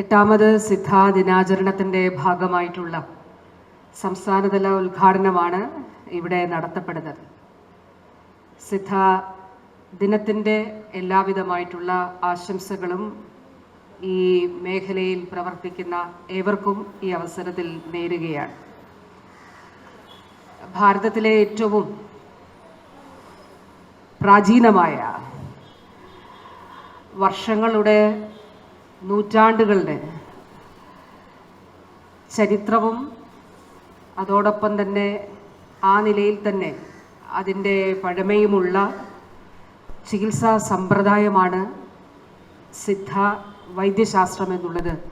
എട്ടാമത് സിദ്ധാ ദിനാചരണത്തിന്റെ ഭാഗമായിട്ടുള്ള സംസ്ഥാനതല ഉദ്ഘാടനമാണ് ഇവിടെ നടത്തപ്പെടുന്നത്. സിദ്ധ ദിനത്തിന്റെ എല്ലാവിധമായിട്ടുള്ള ആശംസകളും ഈ മേഖലയിൽ പ്രവർത്തിക്കുന്ന ഏവർക്കും ഈ അവസരത്തിൽ നേരുകയാണ്. ഭാരതത്തിലെ ഏറ്റവും പ്രാചീനമായ വർഷങ്ങളുടെ നൂറ്റാണ്ടുകളുടെ ചരിത്രവും അതോടൊപ്പം തന്നെ ആ നിലയിൽ തന്നെ അതിന്റെ പഴമയുമുള്ള ചികിത്സാ സമ്പ്രദായമാണ് സിദ്ധ വൈദ്യശാസ്ത്രം എന്നുള്ളത്.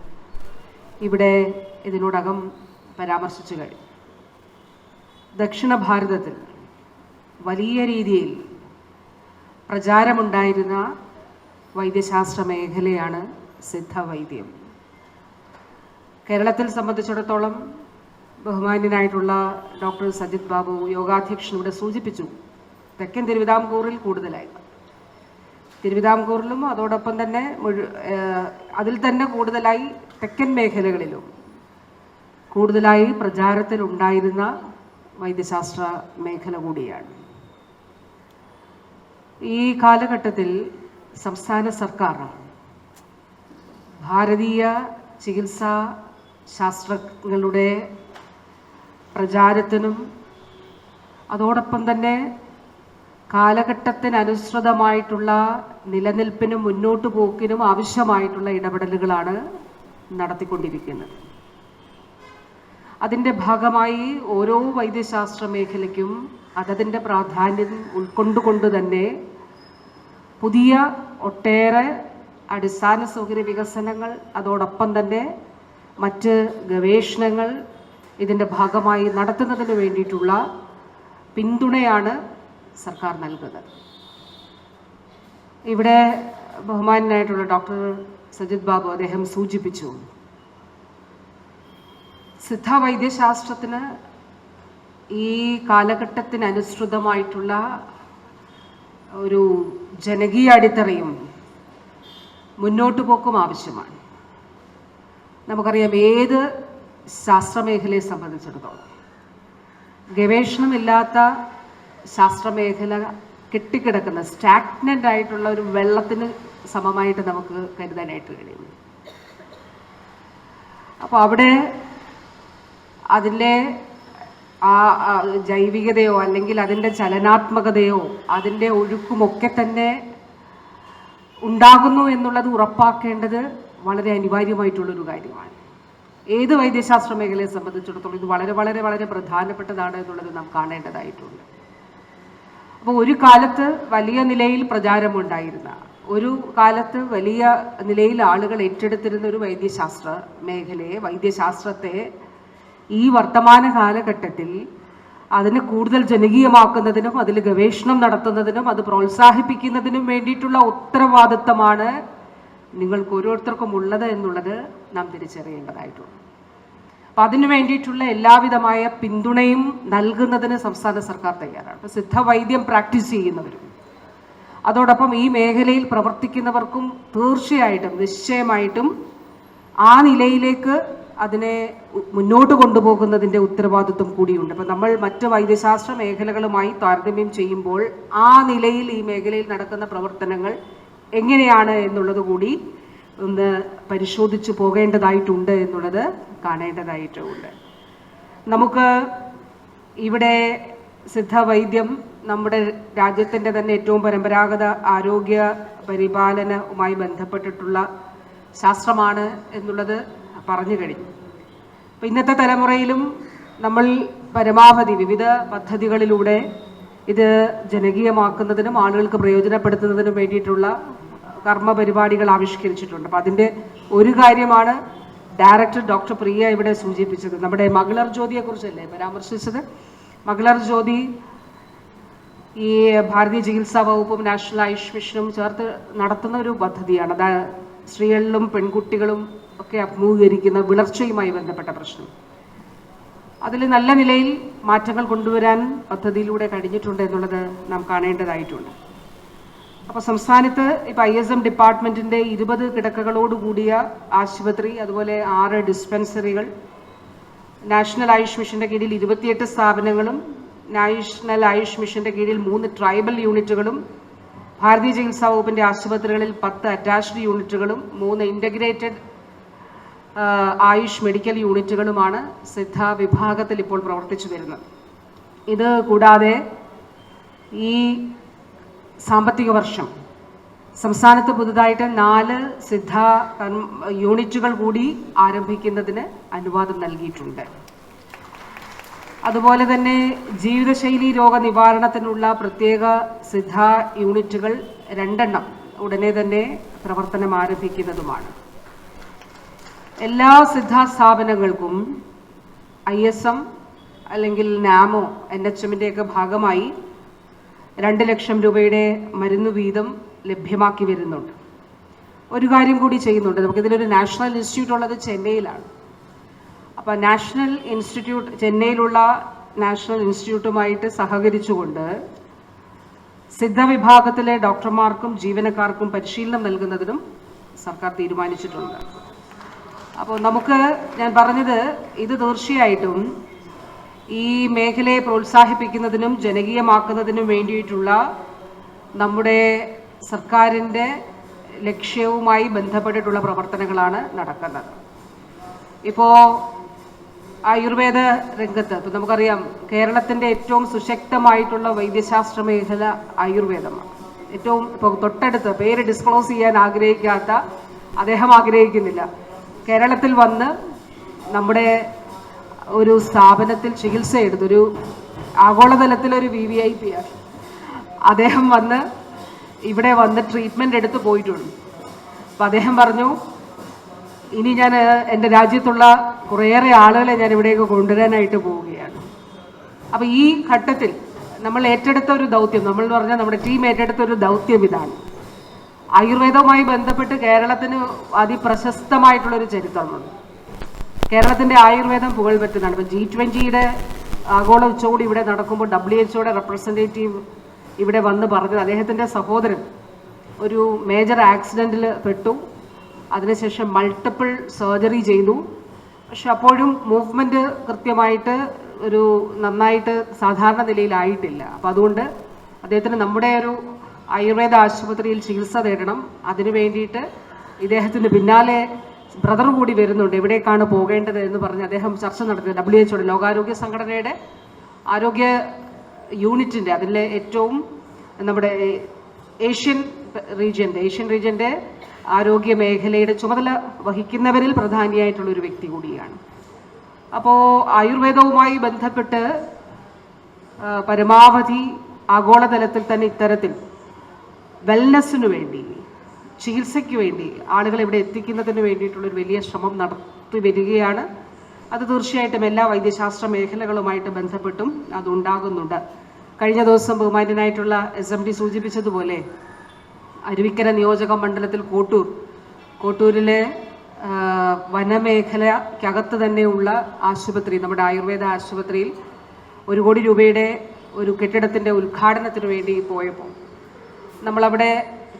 ഇവിടെ ഇതിനോടകം പരാമർശിച്ചു കഴിഞ്ഞു. ദക്ഷിണ ഭാരതത്തിൽ വലിയ രീതിയിൽ പ്രചാരമുണ്ടായിരുന്ന വൈദ്യശാസ്ത്ര മേഖലയാണ് സിദ്ധവൈദ്യം. കേരളത്തിൽ സംബന്ധിച്ചിടത്തോളം ബഹുമാന്യനായിട്ടുള്ള ഡോക്ടർ സജിത് ബാബു യോഗാധ്യക്ഷൻ ഇവിടെ സൂചിപ്പിച്ചു തെക്കൻ തിരുവിതാംകൂറിൽ കൂടുതലായി. തിരുവിതാംകൂറിലും അതോടൊപ്പം തന്നെ അതിൽ തന്നെ കൂടുതലായി തെക്കൻ മേഖലകളിലും കൂടുതലായി പ്രചാരത്തിലുണ്ടായിരുന്ന വൈദ്യശാസ്ത്ര മേഖല കൂടിയാണ്. ഈ കാലഘട്ടത്തിൽ സംസ്ഥാന സർക്കാർ ഭാരതീയ ചികിത്സാ ശാസ്ത്രങ്ങളുടെ പ്രചാരത്തിനും അതോടൊപ്പം തന്നെ കാലഘട്ടത്തിനനുസൃതമായിട്ടുള്ള നിലനിൽപ്പിനും മുന്നോട്ട് പോക്കിനും ആവശ്യമായിട്ടുള്ള ഇടപെടലുകളാണ് നടത്തിക്കൊണ്ടിരിക്കുന്നത്. അതിന്റെ ഭാഗമായി ഓരോ വൈദ്യശാസ്ത്ര മേഖലയ്ക്കും അതതിന്റെ പ്രാധാന്യം ഉൾക്കൊണ്ടുകൊണ്ട് തന്നെ പുതിയ ഒട്ടേറെ അടിസ്ഥാന സൗകര്യ വികസനങ്ങൾ അതോടൊപ്പം തന്നെ മറ്റ് ഗവേഷണങ്ങൾ ഇതിന്റെ ഭാഗമായി നടത്തുന്നതിന് വേണ്ടിയിട്ടുള്ള പിന്തുണയാണ് സർക്കാർ നൽകുന്നത്. ഇവിടെ ബഹുമാനായിട്ടുള്ള ഡോക്ടർ സജിത് ബാബു അദ്ദേഹം സൂചിപ്പിച്ചു സിദ്ധ വൈദ്യശാസ്ത്രത്തിന് ഈ കാലഘട്ടത്തിനനുസൃതമായിട്ടുള്ള ഒരു ജനകീയ അടിത്തറയും മുന്നോട്ട് പോക്കും ആവശ്യമാണ്. നമുക്കറിയാം ഏത് ശാസ്ത്രമേഖലയെ സംബന്ധിച്ചിടത്തോളം. ഗവേഷണമില്ലാത്ത ശാസ്ത്രമേഖല കെട്ടിക്കിടക്കുന്ന സ്റ്റാഗ്നന്റ് ആയിട്ടുള്ള ഒരു വെള്ളത്തിന് സമമായിട്ട് നമുക്ക് കരുതാനായിട്ട് കഴിയും അപ്പോൾ അവിടെ അതിന്റെ ആ ജൈവികതയോ അല്ലെങ്കിൽ അതിന്റെ ചലനാത്മകതയോ അതിന്റെ ഒഴുക്കുമൊക്കെ തന്നെ ഉണ്ടാകുന്നു എന്നുള്ളത് ഉറപ്പാക്കേണ്ടത് വളരെ അനിവാര്യമായിട്ടുള്ളൊരു കാര്യമാണ്. ഏത് വൈദ്യശാസ്ത്ര മേഖലയെ സംബന്ധിച്ചിടത്തോളം ഇത് വളരെ വളരെ വളരെ പ്രധാനപ്പെട്ടതാണ് എന്നുള്ളത് നാം കാണേണ്ടതായിട്ടുണ്ട്. അപ്പോൾ ഒരു കാലത്ത് വലിയ നിലയിൽ പ്രചാരമുണ്ടായിരുന്ന ഒരു കാലത്ത് വലിയ നിലയിൽ ആളുകൾ ഏറ്റെടുത്തിരുന്ന ഒരു വൈദ്യശാസ്ത്ര മേഖലയെ വൈദ്യശാസ്ത്രത്തെ ഈ വർത്തമാന കാലഘട്ടത്തിൽ അതിനെ കൂടുതൽ ജനകീയമാക്കുന്നതിനും അതിൽ ഗവേഷണം നടത്തുന്നതിനും അത് പ്രോത്സാഹിപ്പിക്കുന്നതിനും വേണ്ടിയിട്ടുള്ള ഉത്തരവാദിത്തമാണ് നിങ്ങൾക്ക് ഓരോരുത്തർക്കും ഉള്ളത് എന്നുള്ളത് നാം തിരിച്ചറിയേണ്ടതായിട്ടുണ്ട്. അപ്പം അതിനു വേണ്ടിയിട്ടുള്ള എല്ലാവിധമായ പിന്തുണയും നൽകുന്നതിന് സംസ്ഥാന സർക്കാർ തയ്യാറാണ്. ഇപ്പം സിദ്ധവൈദ്യം പ്രാക്ടീസ് ചെയ്യുന്നവരും അതോടൊപ്പം ഈ മേഖലയിൽ പ്രവർത്തിക്കുന്നവർക്കും തീർച്ചയായിട്ടും നിശ്ചയമായിട്ടും ആ നിലയിലേക്ക് അതിനെ മുന്നോട്ട് കൊണ്ടുപോകുന്നതിന്റെ ഉത്തരവാദിത്വം കൂടിയുണ്ട്. അപ്പം നമ്മൾ മറ്റ് വൈദ്യശാസ്ത്ര മേഖലകളുമായി താരതമ്യം ചെയ്യുമ്പോൾ ആ നിലയിൽ ഈ മേഖലയിൽ നടക്കുന്ന പ്രവർത്തനങ്ങൾ എങ്ങനെയാണ് എന്നുള്ളത് കൂടി ഒന്ന് പരിശോധിച്ചു പോകേണ്ടതായിട്ടുണ്ട് എന്നുള്ളത് കാണേണ്ടതായിട്ടുണ്ട്. നമുക്ക് ഇവിടെ സിദ്ധവൈദ്യം നമ്മുടെ രാജ്യത്തിന്റെ തന്നെ ഏറ്റവും പരമ്പരാഗത ആരോഗ്യ പരിപാലനവുമായി ബന്ധപ്പെട്ടിട്ടുള്ള ശാസ്ത്രമാണ് എന്നുള്ളത് പറഞ്ഞു കഴിഞ്ഞു. അപ്പം ഇന്നത്തെ തലമുറയിലും നമ്മൾ പരമാവധി വിവിധ പദ്ധതികളിലൂടെ ഇത് ജനകീയമാക്കുന്നതിനും ആളുകൾക്ക് പ്രയോജനപ്പെടുത്തുന്നതിനും വേണ്ടിയിട്ടുള്ള കർമ്മ പരിപാടികൾ ആവിഷ്കരിച്ചിട്ടുണ്ട്. അപ്പം അതിന്റെ ഒരു കാര്യമാണ് ഡയറക്ടർ ഡോക്ടർ പ്രിയ ഇവിടെ സൂചിപ്പിച്ചത്. നമ്മുടെ മകളർ ജ്യോതിയെക്കുറിച്ചല്ലേ പരാമർശിച്ചത്? മകളർ ജ്യോതി ഈ ഭാരതീയ ചികിത്സാ വകുപ്പും നാഷണൽ ആയുഷ് മിഷനും ചേർത്ത് നടത്തുന്ന ഒരു പദ്ധതിയാണ്. അത് സ്ത്രീകളിലും പെൺകുട്ടികളും ഒക്കെ അഭിമുഖീകരിക്കുന്ന വിളർച്ചയുമായി ബന്ധപ്പെട്ട പ്രശ്നം. അതിൽ നല്ല നിലയിൽ മാറ്റങ്ങൾ കൊണ്ടുവരാൻ പദ്ധതിയിലൂടെ കഴിഞ്ഞിട്ടുണ്ട് എന്നുള്ളത് നാം കാണേണ്ടതായിട്ടുണ്ട്. അപ്പോൾ സംസ്ഥാനത്ത് ഇപ്പോൾ ഐ എസ് എം ഡിപ്പാർട്ട്മെന്റിന്റെ ഇരുപത് കിടക്കകളോട് കൂടിയ ആശുപത്രി അതുപോലെ ആറ് ഡിസ്പെൻസറികൾ നാഷണൽ ആയുഷ് മിഷന്റെ കീഴിൽ ഇരുപത്തിയെട്ട് സ്ഥാപനങ്ങളും നാഷണൽ ആയുഷ് മിഷന്റെ കീഴിൽ മൂന്ന് ട്രൈബൽ യൂണിറ്റുകളും ഭാരതീയ ചികിത്സാ വകുപ്പിന്റെ ആശുപത്രികളിൽ പത്ത് അറ്റാച്ച്ഡ് യൂണിറ്റുകളും മൂന്ന് ഇന്റഗ്രേറ്റഡ് ആയുഷ് മെഡിക്കൽ യൂണിറ്റുകളുമാണ് സിദ്ധ വിഭാഗത്തിൽ ഇപ്പോൾ പ്രവർത്തിച്ചു വരുന്നത്. ഇത് കൂടാതെ ഈ സാമ്പത്തിക വർഷം സംസ്ഥാനത്ത് പുതുതായിട്ട് നാല് സിദ്ധ യൂണിറ്റുകൾ കൂടി ആരംഭിക്കുന്നതിന് അനുവാദം നൽകിയിട്ടുണ്ട്. അതുപോലെ തന്നെ ജീവിതശൈലി രോഗ നിവാരണത്തിനുള്ള പ്രത്യേക സിദ്ധ യൂണിറ്റുകൾ രണ്ടെണ്ണം ഉടനെ തന്നെ പ്രവർത്തനം ആരംഭിക്കുന്നതുമാണ്. എല്ലാ സിദ്ധാസ്ഥാപനങ്ങൾക്കും ഐ എസ് എം അല്ലെങ്കിൽ നാമോ എൻ എച്ച് എമ്മിന്റെയൊക്കെ ഭാഗമായി രണ്ട് ലക്ഷം രൂപയുടെ മരുന്ന് വീതം ലഭ്യമാക്കി വരുന്നുണ്ട്. ഒരു കാര്യം കൂടി ചെയ്യുന്നുണ്ട്. നമുക്കിതിലൊരു നാഷണൽ ഇൻസ്റ്റിറ്റ്യൂട്ട് ഉള്ളത് ചെന്നൈയിലാണ്. അപ്പോൾ നാഷണൽ ഇൻസ്റ്റിറ്റ്യൂട്ട് ചെന്നൈയിലുള്ള നാഷണൽ ഇൻസ്റ്റിറ്റ്യൂട്ടുമായിട്ട് സഹകരിച്ചുകൊണ്ട് സിദ്ധ വിഭാഗത്തിലെ ഡോക്ടർമാർക്കും ജീവനക്കാർക്കും പരിശീലനം നൽകുന്നതിനും സർക്കാർ തീരുമാനിച്ചിട്ടുണ്ട്. അപ്പോൾ നമുക്ക് ഞാൻ പറഞ്ഞത് ഇത് തീർച്ചയായിട്ടും ഈ മേഖലയെ പ്രോത്സാഹിപ്പിക്കുന്നതിനും ജനകീയമാക്കുന്നതിനും വേണ്ടിയിട്ടുള്ള നമ്മുടെ സർക്കാരിന്റെ ലക്ഷ്യവുമായി ബന്ധപ്പെട്ടിട്ടുള്ള പ്രവർത്തനങ്ങളാണ് നടക്കുന്നത്. ഇപ്പോൾ ആയുർവേദ രംഗത്ത് ഇപ്പം നമുക്കറിയാം കേരളത്തിന്റെ ഏറ്റവും സുശക്തമായിട്ടുള്ള വൈദ്യശാസ്ത്ര മേഖല ആയുർവേദമാണ്. ഏറ്റവും ഇപ്പോൾ തൊട്ടടുത്ത് പേര് ഡിസ്ക്ലോസ് ചെയ്യാൻ ആഗ്രഹിക്കാത്ത അദ്ദേഹം ആഗ്രഹിക്കുന്നില്ല. കേരളത്തിൽ വന്ന് നമ്മുടെ ഒരു സ്ഥാപനത്തിൽ ചികിത്സ എടുത്തൊരു ആഗോളതലത്തിലൊരു വി വി ഐ പി ആണ്. അദ്ദേഹം വന്ന് ഇവിടെ വന്ന് ട്രീറ്റ്മെന്റ് എടുത്ത് പോയിട്ടുണ്ട്. അപ്പം അദ്ദേഹം പറഞ്ഞു ഇനി ഞാൻ എന്റെ രാജ്യത്തുള്ള കുറേയേറെ ആളുകളെ ഞാൻ ഇവിടേക്ക് കൊണ്ടുവരാനായിട്ട് പോവുകയാണ്. അപ്പോൾ ഈ ഘട്ടത്തിൽ നമ്മൾ ഏറ്റെടുത്ത ഒരു ദൗത്യം നമ്മൾ എന്ന് പറഞ്ഞാൽ നമ്മുടെ ടീം ഏറ്റെടുത്ത ഒരു ദൗത്യം ഇതാണ്. ആയുർവേദവുമായി ബന്ധപ്പെട്ട് കേരളത്തിന് അതിപ്രശസ്തമായിട്ടുള്ളൊരു ചരിത്രമുണ്ട്. കേരളത്തിന്റെ ആയുർവേദം പുകഴ് പറ്റുന്നതാണ് ഇപ്പോൾ ജി ട്വന്റിയുടെ ആഗോള ഉച്ചകോടി ഇവിടെ നടക്കുമ്പോൾ ഡബ്ല്യു എച്ച്ഒയുടെ റെപ്രസെന്റേറ്റീവ് ഇവിടെ വന്ന് പറഞ്ഞത് അദ്ദേഹത്തിന്റെ സഹോദരൻ ഒരു മേജർ ആക്സിഡന്റിൽ പെട്ടു. അതിനുശേഷം മൾട്ടിപ്പിൾ സർജറി ചെയ്തു. പക്ഷെ അപ്പോഴും മൂവ്മെന്റ് കൃത്യമായിട്ട് ഒരു നന്നായിട്ട് സാധാരണ നിലയിലായിട്ടില്ല. അപ്പോൾ അതുകൊണ്ട് അദ്ദേഹത്തിന് നമ്മുടെ ഒരു ആയുർവേദ ആശുപത്രിയിൽ ചികിത്സ തേടണം. അതിനു വേണ്ടിയിട്ട് ഇദ്ദേഹത്തിന് പിന്നാലെ ബ്രദർ കൂടി വരുന്നുണ്ട്. എവിടേക്കാണ് പോകേണ്ടത് എന്ന് പറഞ്ഞ് അദ്ദേഹം ചർച്ച നടത്തി ഡബ്ല്യു എച്ച്ഒയുടെ ലോകാരോഗ്യ സംഘടനയുടെ ആരോഗ്യ യൂണിറ്റിന്റെ അതിലെ ഏറ്റവും നമ്മുടെ ഏഷ്യൻ റീജിയന്റെ ഏഷ്യൻ റീജിയന്റെ ആരോഗ്യ മേഖലയുടെ ചുമതല വഹിക്കുന്നവരിൽ പ്രധാനിയായിട്ടുള്ള ഒരു വ്യക്തി കൂടിയാണ്. അപ്പോൾ ആയുർവേദവുമായി ബന്ധപ്പെട്ട് പരമാവധി ആഗോളതലത്തിൽ തന്നെ ഇത്തരത്തിൽ വെൽനെസ്സിനു വേണ്ടി ചികിത്സയ്ക്ക് വേണ്ടി ആളുകളെ ഇവിടെ എത്തിക്കുന്നതിന് വേണ്ടിയിട്ടുള്ളൊരു വലിയ ശ്രമം നടത്തി വരികയാണ്. അത് തീർച്ചയായിട്ടും എല്ലാ വൈദ്യശാസ്ത്ര മേഖലകളുമായിട്ട് ബന്ധപ്പെട്ടും അതുണ്ടാകുന്നുണ്ട് കഴിഞ്ഞ ദിവസം ബഹുമാന്യനായിട്ടുള്ള എസ് എം ഡി സൂചിപ്പിച്ചതുപോലെ അരുവിക്കര നിയോജക മണ്ഡലത്തിൽ കോട്ടൂർ കോട്ടൂരിലെ വനമേഖലയ്ക്കകത്ത് തന്നെയുള്ള ആശുപത്രി നമ്മുടെ ആയുർവേദ ആശുപത്രിയിൽ ഒരു കോടി രൂപയുടെ ഒരു കെട്ടിടത്തിന്റെ ഉദ്ഘാടനത്തിന് വേണ്ടി പോയപ്പോൾ നമ്മളവിടെ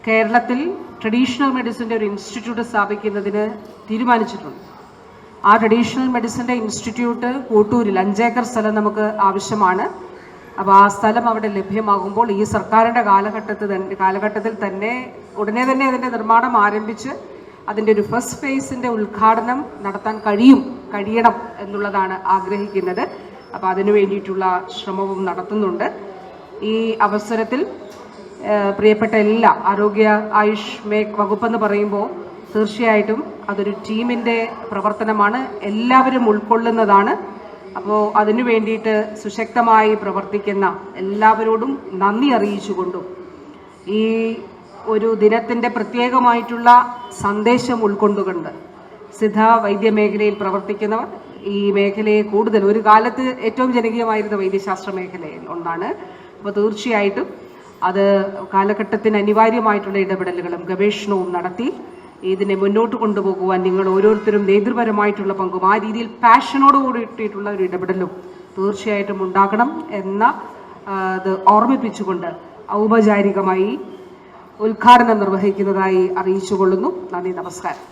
കേരളത്തിൽ ട്രഡീഷണൽ മെഡിസിന്റെ ഒരു ഇൻസ്റ്റിറ്റ്യൂട്ട് സ്ഥാപിക്കുന്നതിന് തീരുമാനിച്ചിട്ടുണ്ട്. ആ ട്രഡീഷണൽ മെഡിസിന്റെ ഇൻസ്റ്റിറ്റ്യൂട്ട് കോട്ടൂരിൽ അഞ്ചേക്കർ സ്ഥലം നമുക്ക് ആവശ്യമാണ്. അപ്പോൾ ആ സ്ഥലം അവിടെ ലഭ്യമാകുമ്പോൾ ഈ സർക്കാരിന്റെ കാലഘട്ടത്തിൽ തന്നെ കാലഘട്ടത്തിൽ തന്നെ ഉടനെ തന്നെ അതിന്റെ നിർമ്മാണം ആരംഭിച്ച് അതിന്റെ ഒരു ഫസ്റ്റ് ഫേസിന്റെ ഉദ്ഘാടനം നടത്താൻ കഴിയും കഴിയണം എന്നുള്ളതാണ് ആഗ്രഹിക്കുന്നത്. അപ്പോൾ അതിനു വേണ്ടിയിട്ടുള്ള ശ്രമവും നടത്തുന്നുണ്ട്. ഈ അവസരത്തിൽ പ്രിയപ്പെട്ട എല്ലാ ആരോഗ്യ ആയുഷ് മേക് വകുപ്പെന്ന് പറയുമ്പോൾ തീർച്ചയായിട്ടും അതൊരു ടീമിന്റെ പ്രവർത്തനമാണ്. എല്ലാവരും ഉൾക്കൊള്ളുന്നതാണ്. അപ്പോൾ അതിനു വേണ്ടിയിട്ട് സുശക്തമായി പ്രവർത്തിക്കുന്ന എല്ലാവരോടും നന്ദി അറിയിച്ചുകൊണ്ടും ഈ ഒരു ദിനത്തിന്റെ പ്രത്യേകമായിട്ടുള്ള സന്ദേശം ഉൾക്കൊണ്ടുകൊണ്ട് സിദ്ധ വൈദ്യമേഖലയിൽ പ്രവർത്തിക്കുന്നവർ ഈ മേഖലയെ കൂടുതൽ ഒരു കാലത്ത് ഏറ്റവും ജനകീയമായിരുന്ന വൈദ്യശാസ്ത്ര മേഖലയിൽ ഒന്നാണ്. അപ്പോൾ തീർച്ചയായിട്ടും അത് കാലഘട്ടത്തിന് അനിവാര്യമായിട്ടുള്ള ഇടപെടലുകളും ഗവേഷണവും നടത്തി ഇതിനെ മുന്നോട്ട് കൊണ്ടുപോകുവാൻ നിങ്ങൾ ഓരോരുത്തരും നേതൃപരമായിട്ടുള്ള പങ്കും ആ രീതിയിൽ പാഷനോട് കൂടിയിട്ടുള്ള ഒരു ഇടപെടലും തീർച്ചയായിട്ടും ഉണ്ടാകണം എന്ന ഇത് ഓർമ്മിപ്പിച്ചുകൊണ്ട് ഔപചാരികമായി ഉദ്ഘാടനം നിർവഹിക്കുന്നതായി അറിയിച്ചുകൊള്ളുന്നു. നന്ദി നമസ്കാരം.